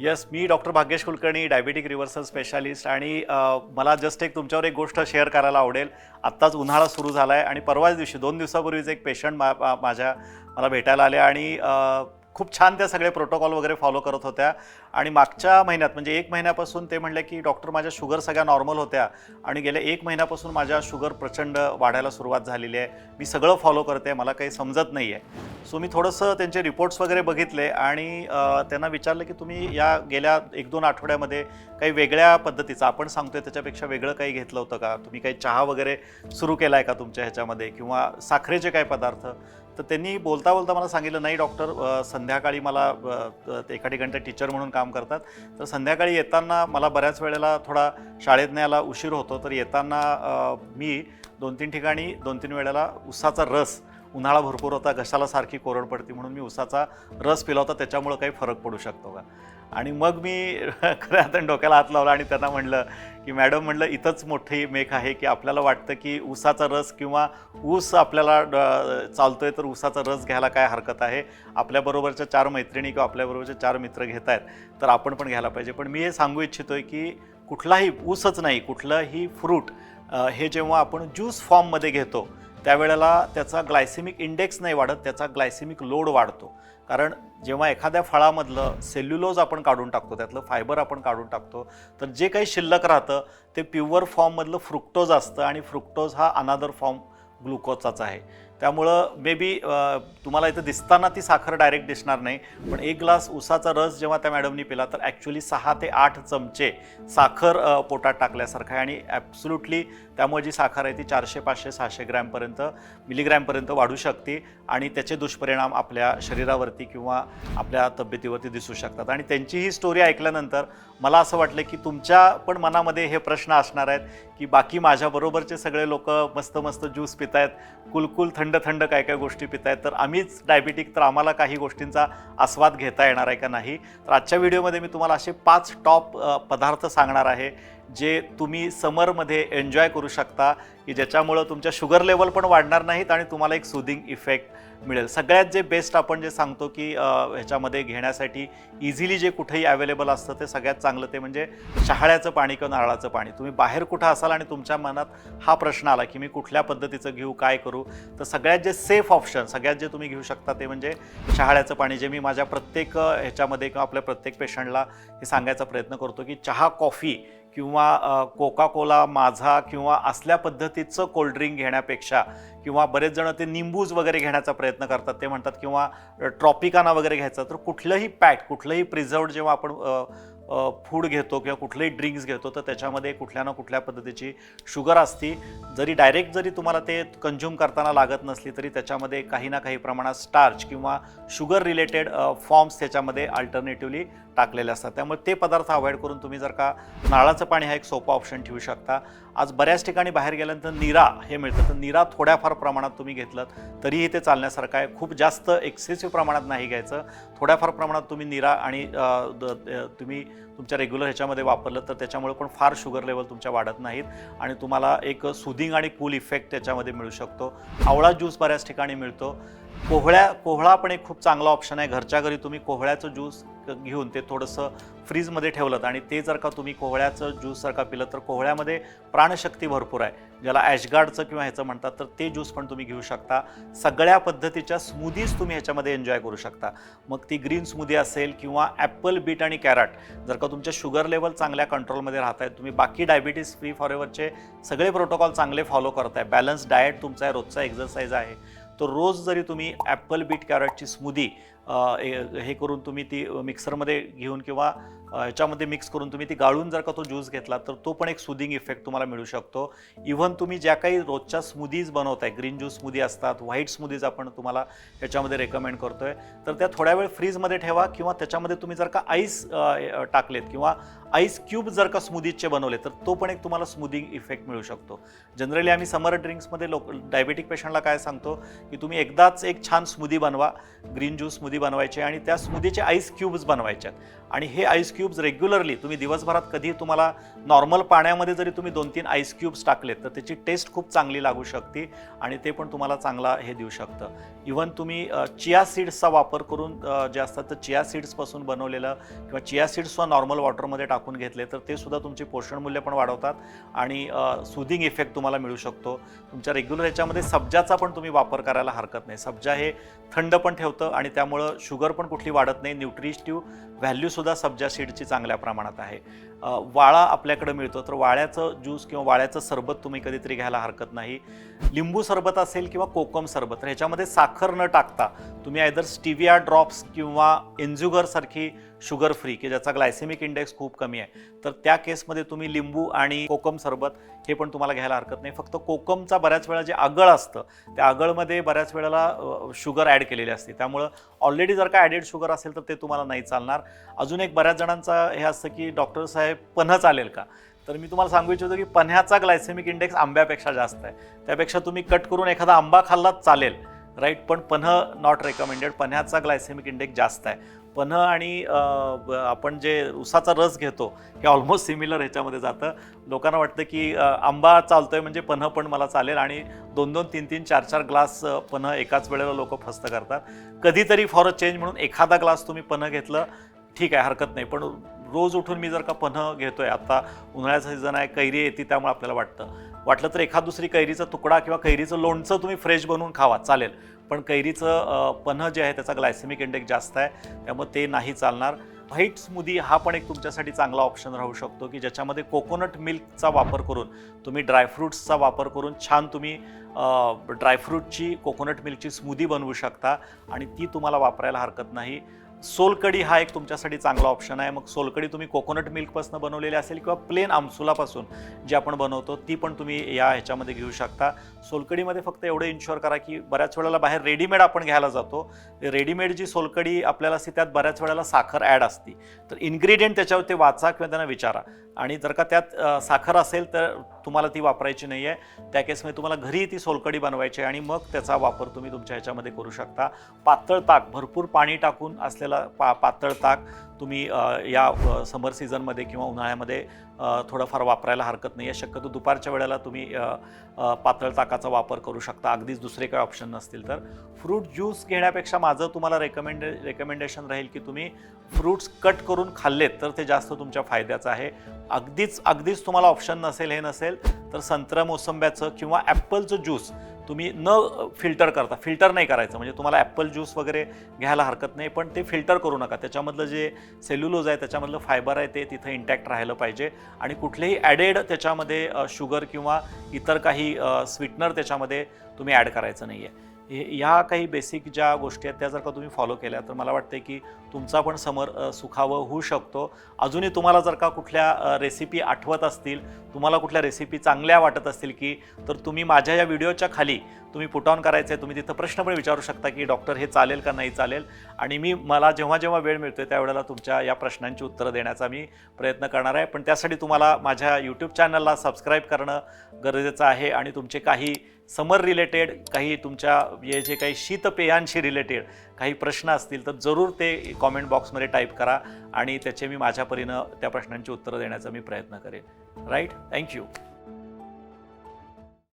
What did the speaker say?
Yes मी doctor Bhagyesh Kulkarni diabetic reversal specialist आणि मला just एक तुमच्यावर एक गोष्ट शेअर करायला आवडेल. आत्ताच उन्हाळा सुरू झाला आहे आणि परवाच दिवशी दोन दिवसापूर्वीच एक पेशंट मा माझ्या मला भेटायला आले आणि खूप छान त्या सगळे प्रोटोकॉल वगैरे फॉलो करत होत्या. आणि मागच्या महिन्यात म्हणजे एक महिन्यापासून ते म्हणले की डॉक्टर माझ्या शुगर सगळ्या नॉर्मल होत्या. आणि गेल्या एक महिन्यापासून माझ्या शुगर प्रचंड वाढायला सुरुवात झालेली आहे. मी सगळं फॉलो करते मला काही समजत नाही आहे सो मी थोडंसं त्यांचे रिपोर्ट्स वगैरे बघितले आणि त्यांना विचारलं की तुम्ही या गेल्या एक दोन आठवड्यामध्ये काही वेगळ्या पद्धतीचं आपण सांगतोय त्याच्यापेक्षा वेगळं काही घेतलं होतं का? तुम्ही काही चहा वगैरे सुरू केला आहे का तुमच्या ह्याच्यामध्ये? किंवा साखरेचे काय पदार्थ? तर त्यांनी बोलता बोलता मला सांगितलं नाही डॉक्टर संध्याकाळी मला एका ठिकाणी टीचर म्हणून काम करतात. तर संध्याकाळी येताना मला बऱ्याच वेळेला थोडा शाळेत न्यायला उशीर होतो. तर येताना मी दोन तीन ठिकाणी दोन तीन वेळेला उसाचा रस उन्हाळा भरपूर होता घशाला सारखी कोरड पडती म्हणून मी उसाचा रस पिला होता. त्याच्यामुळं काही फरक पडू शकतो का? आणि मग मी खऱ्या डोक्याला हात लावला आणि त्यांना म्हणलं की मॅडम म्हटलं इथंच मोठी मेक आहे की आपल्याला वाटतं की ऊसाचा रस किंवा ऊस आपल्याला ड- चालतोय तर ऊसाचा रस घ्यायला काय हरकत आहे? आपल्याबरोबरच्या चार मैत्रिणी किंवा आपल्याबरोबरचे चार मित्र घेत आहेत तर आपण पण घ्यायला पाहिजे. पण मी हे सांगू इच्छितोय की कुठलाही ऊसच नाही कुठलंही फ्रूट हे जेव्हा आपण ज्यूस फॉर्ममध्ये घेतो त्यावेळेला त्याचा ग्लायसेमिक इंडेक्स नाही वाढत त्याचा ग्लायसेमिक लोड वाढतो. कारण जेव्हा एखाद्या फळामधलं सेल्युलोज आपण काढून टाकतो त्यातलं फायबर आपण काढून टाकतो तर जे काही शिल्लक राहतं ते प्युअर फॉर्ममधलं फ्रुक्टोज असतं आणि फ्रुक्टोज हा अनादर फॉर्म ग्लुकोजचाच आहे. त्यामुळं मे बी तुम्हाला इथं दिसताना ती साखर डायरेक्ट दिसणार नाही. पण एक ग्लास उसाचा रस जेव्हा त्या मॅडमनी पिला तर ॲक्च्युली सहा ते आठ चमचे साखर पोटात टाकल्यासारखं आहे. आणि ॲब्सुल्युटली त्यामुळे जी साखर आहे ती चारशे पाचशे सहाशे ग्रॅमपर्यंत मिलीग्रॅमपर्यंत वाढू शकते. आणि त्याचे दुष्परिणाम आपल्या शरीरावरती किंवा आपल्या तब्येतीवरती दिसू शकतात. आणि त्यांची ही स्टोरी ऐकल्यानंतर मला असं वाटलं की तुमच्या पण मनामध्ये हे प्रश्न असणार आहेत की बाकी माझ्याबरोबरचे सगळे लोक मस्त मस्त ज्यूस पित आहेत कुलकुल थंड थंड थंड काय काय गोष्टी पिताय तर आम्हीच डायबिटिक तर आम्हाला काही गोष्टींचा आस्वाद घेता येणार आहे का नाही? तर आजच्या व्हिडिओमध्ये मी तुम्हाला असे पाच टॉप पदार्थ सांगणार आहे. जे तुम्ही समरमध्ये एन्जॉय करू शकता की ज्याच्यामुळं तुमच्या शुगर लेवल पण वाढणार नाहीत आणि तुम्हाला एक सुदिंग इफेक्ट मिळेल. सगळ्यात जे बेस्ट आपण जे सांगतो की ह्याच्यामध्ये घेण्यासाठी इझिली जे कुठेही अवेलेबल असतं ते सगळ्यात चांगलं ते म्हणजे शहाळ्याचं पाणी किंवा नारळाचं पाणी. तुम्ही बाहेर कुठं असाल आणि तुमच्या मनात हा प्रश्न आला की मी कुठल्या पद्धतीचं घेऊ काय करू तर सगळ्यात जे सेफ ऑप्शन सगळ्यात जे तुम्ही घेऊ शकता ते म्हणजे शहाळ्याचं पाणी जे मी माझ्या प्रत्येक ह्याच्यामध्ये किंवा आपल्या प्रत्येक पेशंटला हे सांगायचा प्रयत्न करतो की चहा कॉफी किंवा कोका कोला माझा किंवा असल्या पद्धतीचं कोल्ड्रिंक घेण्यापेक्षा किंवा बरेच जण ते निंबूज वगैरे घेण्याचा प्रयत्न करतात ते म्हणतात किंवा ट्रॉपिकाना वगैरे घ्यायचं तर कुठलंही पॅट कुठलंही प्रिझर्वड जेव्हा आपण फूड घेतो किंवा कुठलेही ड्रिंक्स घेतो तर त्याच्यामध्ये कुठल्या ना कुठल्या पद्धतीची शुगर असती. जरी डायरेक्ट जरी तुम्हाला ते कंझ्युम करताना लागत नसली तरी त्याच्यामध्ये काही ना काही प्रमाणात स्टार्च किंवा शुगर रिलेटेड फॉर्म्स त्याच्यामध्ये अल्टरनेटिव्हली टाकलेले असतात. त्यामुळे ते पदार्थ अवॉइड करून तुम्ही जर का नाळाचं पाणी हा एक सोपा ऑप्शन ठेवू शकता. आज बऱ्याच ठिकाणी बाहेर गेल्यानंतर निरा हे मिळतं. तर निरा थोड्याफार प्रमाणात तुम्ही घेतलं तरीही ते चालण्यासारखं आहे. खूप जास्त एक्सेसिव्ह प्रमाणात नाही घ्यायचं. थोड्याफार प्रमाणात तुम्ही निरा आणि द- तुम्ही तुमच्या रेग्युलर ह्याच्यामध्ये वापरलं तर त्याच्यामुळे पण फार शुगर लेवल तुमच्या वाढत नाहीत आणि तुम्हाला एक सुदिंग आणि कूल इफेक्ट त्याच्यामध्ये मिळू शकतो. आवळा ज्यूस बऱ्याच ठिकाणी मिळतो. कोहळ्या कोहळा पण एक खूप चांगला ऑप्शन आहे. घरच्या घरी तुम्ही कोहळ्याचं ज्यूस घेऊन ते थोडंसं फ्रीजमध्ये ठेवलं आणि ते जर का तुम्ही कोहळ्याचं ज्यूस जर का पिलं तर कोहळ्यामध्ये प्राणशक्ती भरपूर आहे. ज्याला ॲशगार्डचं किंवा ह्याचं म्हणतात तर ते ज्यूस पण तुम्ही घेऊ शकता. सगळ्या पद्धतीच्या स्मूदीज तुम्ही ह्याच्यामध्ये एन्जॉय करू शकता. मग ती ग्रीन स्मूदी असेल किंवा ॲपल बीट आणि कॅरट जर का तुमच्या शुगर लेवल चांगल्या कंट्रोलमध्ये राहत आहेत तुम्ही बाकी डायबिटीज फ्री फॉरेवरचे सगळे प्रोटोकॉल चांगले फॉलो करताय. बॅलन्स डाएट तुमचा आहे रोजचा एक्झरसाईज आहे. तर रोज जरी तुम्ही ॲपल बीट कॅरटची स्मूदी हे करून तुम्ही ती मिक्सरमध्ये घेऊन किंवा याच्यामध्ये ह्याच्यामध्ये मिक्स करून तुम्ही ती गाळून जर का तो ज्यूस घेतला तर तो पण एक सुदिंग इफेक्ट तुम्हाला मिळू शकतो. इव्हन तुम्ही ज्या काही रोजच्या स्मूदीज बनवताय ग्रीन ज्यूस स्मूदी असतात व्हाईट स्मूदीज आपण तुम्हाला ह्याच्यामध्ये रेकमेंड करतोय तर त्या थोड्या वेळ फ्रीजमध्ये ठेवा किंवा त्याच्यामध्ये तुम्ही जर का आईस टाकलेत किंवा आईस क्यूब जर का स्मूदीजचे बनवले तर तो पण एक तुम्हाला स्मूदिंग इफेक्ट मिळू शकतो. जनरली आम्ही समर ड्रिंक्समध्ये लोक डायबेटिक पेशंटला काय सांगतो की तुम्ही एकदाच एक छान स्मूदी बनवा ग्रीन ज्यूस स्मूदी बनवायची आणि त्या स्मूदीचे आईस क्यूब्स बनवायच्यात. आणि हे आईस क्यूब्स रेग्युलरली तुम्ही दिवसभरात कधी तुम्हाला नॉर्मल पाण्यामध्ये जरी तुम्ही दोन तीन आईस क्यूब्स टाकलेत तर त्याची टेस्ट खूप चांगली लागू शकते आणि ते पण तुम्हाला चांगला हे देऊ शकतं. इवन तुम्ही चिया सीड्सचा वापर करून जे असतात तर चिया सीड्सपासून बनवलेलं किंवा चिया सीड्सला नॉर्मल वॉटरमध्ये टाकून घेतले तर ते सुद्धा तुमची पोषण मूल्य पण वाढवतात आणि सुदिंग इफेक्ट तुम्हाला मिळू शकतो. तुमच्या रेग्युलर ह्याच्यामध्ये सब्जाचा पण तुम्ही वापर करायला हरकत नाही. सब्जा हे थंड पण ठेवतं आणि त्यामुळं शुगर पण कुठली वाढत नाही. न्यूट्रिशिव्ह व्हॅल्यूसुद्धा सुद्धा सब्जा सीडची चांगल्या प्रमाणात आहे. वाळा आपल्याकडे मिळतो. तर वाळ्याचं ज्यूस किंवा वाळ्याचं सरबत तुम्ही कधीतरी घ्यायला हरकत नाही. लिंबू सरबत असेल किंवा कोकम सरबत तर ह्याच्यामध्ये साखर न टाकता तुम्ही आयदर स्टिविया ड्रॉप्स किंवा एन्झ्युगरसारखी शुगर फ्री की ज्याचा ग्लायसेमिक इंडेक्स खूप कमी आहे. तर त्या केसमध्ये तुम्ही लिंबू आणि कोकम सरबत हे पण तुम्हाला घ्यायला हरकत नाही. फक्त कोकमचा बऱ्याच वेळा जे आगळ असतं त्या आगळमध्ये बऱ्याच वेळेला शुगर ॲड केलेली असते. त्यामुळं ऑलरेडी जर का ॲडेड शुगर असेल तर ते तुम्हाला नाही चालणार. अजून एक बऱ्याच जणांचा हे असतं की डॉक्टर साहेब पन्ह चालेल का? तर मी तुम्हाला सांगू इच्छितो की पन्ह्याचा ग्लायसेमिक इंडेक्स आंब्यापेक्षा जास्त आहे. त्यापेक्षा तुम्ही कट करून एखादा आंबा खाल्लाच चालेल राईट पण पन्ह नॉट रेकमेंडेड पन्ह्याचा ग्लायसेमिक इंडेक्स जास्त आहे. पन्ह आणि आपण जे उसाचा रस घेतो हे ऑलमोस्ट सिमिलर ह्याच्यामध्ये जातं. लोकांना वाटतं की आंबा चालतो आहे म्हणजे पन्ह पण मला चालेल आणि दोन दोन तीन तीन चार चार ग्लास पन्ह एकाच वेळेला लोक फस्त करतात. कधीतरी फॉर अ चेंज म्हणून एखादा ग्लास तुम्ही पन्ह घेतलं ठीक आहे हरकत नाही. पण रोज उठून मी जर का पन्ह घेतोय आता उन्हाळ्याचा सीझन आहे कैरी येते त्यामुळे आपल्याला वाटतं. वाटलं तर एखाद दुसरी कैरीचा तुकडा किंवा कैरीचं लोणचं तुम्ही फ्रेश बनवून खावा चालेल. पण कैरीचं पन्हं पन्ह जे आहे त्याचा ग्लायसेमिक इंडेक्स जास्त आहे त्यामुळे ते नाही चालणार. व्हाईट स्मूदी हा पण एक तुमच्यासाठी चांगला ऑप्शन राहू शकतो की ज्याच्यामध्ये कोकोनट मिल्कचा वापर करून तुम्ही ड्रायफ्रूट्सचा वापर करून छान तुम्ही ड्रायफ्रूटची कोकोनट मिल्कची स्मूदी बनवू शकता आणि ती तुम्हाला वापरायला हरकत नाही. सोलकडी हा एक तुमच्यासाठी चांगला ऑप्शन आहे. मग सोलकडी तुम्ही कोकोनट मिल्कपासून बनवलेली असेल किंवा प्लेन आमसुलापासून जी आपण बनवतो ती पण तुम्ही या ह्याच्यामध्ये घेऊ शकता. सोलकडीमध्ये फक्त एवढं इन्शुअर करा की बऱ्याच वेळेला बाहेर रेडीमेड आपण घ्यायला जातो. रेडीमेड जी सोलकडी आपल्याला असते त्यात बऱ्याच वेळेला साखर ॲड असते. तर इन्ग्रेडियंट त्याच्यावरती वाचा किंवा त्यांना विचारा. आणि जर का त्यात साखर असेल तर तुम्हाला ती वापरायची नाही आहे त्या केसमध्ये तुम्हाला घरी ती सोलकडी बनवायची आहे आणि मग त्याचा वापर तुम्ही तुमच्या ह्याच्यामध्ये करू शकता. पातळ ताक भरपूर पाणी टाकून असलेला पा पातळ ताक तुम्ही या समर सीझनमध्ये किंवा उन्हाळ्यामध्ये थोडंफार वापरायला हरकत नाही आहे शक्यतो दुपारच्या वेळेला तुम्ही पातळ ताकाचा वापर करू शकता. अगदीच दुसरे काही ऑप्शन नसतील तर. फ्रूट ज्यूस घेण्यापेक्षा माझं तुम्हाला रेकमेंड रेकमेंडेशन राहील की तुम्ही फ्रूट्स कट करून खाल्लेत तर ते जास्त तुमच्या फायद्याचं आहे. अगदीच अगदीच तुम्हाला ऑप्शन नसेल हे नसेल तर संत्रा मोसंब्याचं किंवा ॲपलचं ज्यूस तुम्ही न फिल्टर करता फिल्टर नाही करायचं. म्हणजे तुम्हाला ॲपल ज्यूस वगैरे घ्यायला हरकत नाही पण ते फिल्टर करू नका. त्याच्यामधलं जे सेल्युलोज आहे त्याच्यामधलं फायबर आहे ते तिथं इंटॅक्ट राहिलं पाहिजे. आणि कुठलेही ॲडेड त्याच्यामध्ये शुगर किंवा इतर काही स्वीटनर त्याच्यामध्ये तुम्ही ॲड करायचं नाही आहे ह्या काही बेसिक ज्या गोष्टी आहेत त्या जर का तुम्ही फॉलो केल्या तर मला वाटतं की तुमचा पण समर सुखावं होऊ शकतो. अजूनही तुम्हाला जर का कुठल्या रेसिपी आठवत असतील तुम्हाला कुठल्या रेसिपी चांगल्या वाटत असतील की तर तुम्ही माझ्या या व्हिडिओच्या खाली तुम्ही पुट ऑन करायचं आहे तुम्ही तिथं प्रश्न पण विचारू शकता की डॉक्टर हे चालेल का नाही चालेल. आणि मी मला जेव्हा जेव्हा वेळ मिळतोय त्यावेळेला तुमच्या या प्रश्नांची उत्तरं देण्याचा मी प्रयत्न करणार आहे. पण त्यासाठी तुम्हाला माझ्या यूट्यूब चॅनलला सबस्क्राईब करणं गरजेचं आहे. आणि तुमचे काही समर रिलेटेड काही तुमच्या हे जे काही शीतपेयांशी रिलेटेड काही प्रश्न असतील तर जरूर ते कॉमेंट बॉक्समध्ये टाईप करा आणि त्याचे मी माझ्या परीनं त्या प्रश्नांची उत्तरं देण्याचा मी प्रयत्न करेन. Right thank you